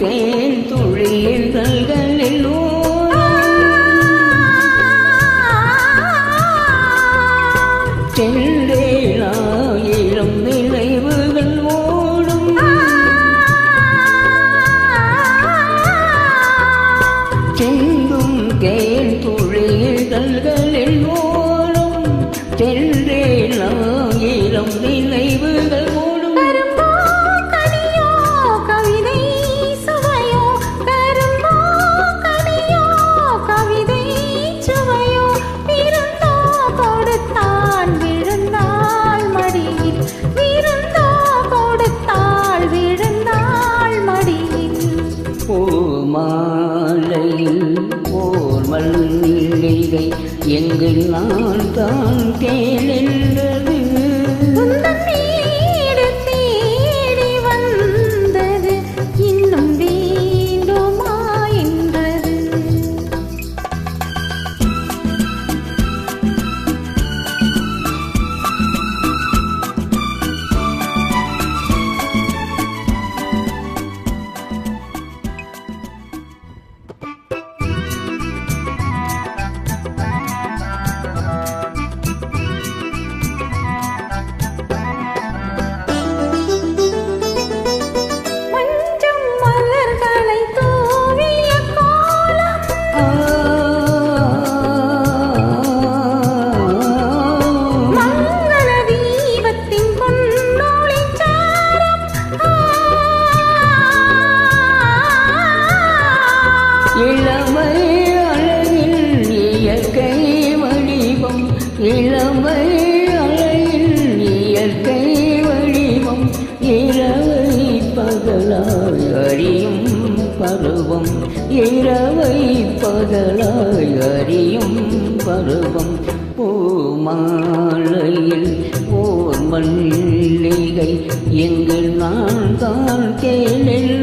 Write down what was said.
தேன் துளியின் தல்களிலோ செண்டேலாயிரம் நினைவுகள் ஓடும். செந்தும் தேன் துளியின் தல்களில் ஓடும். செண்டேலாயிரம் நினைவுகள் না பகலாய் அறியும் பருவம். இரவை பகலாய் அறியும் பருவம். பூமாலையில் ஓர் மல்லிகை. எங்கள் நான் தான் கேளில்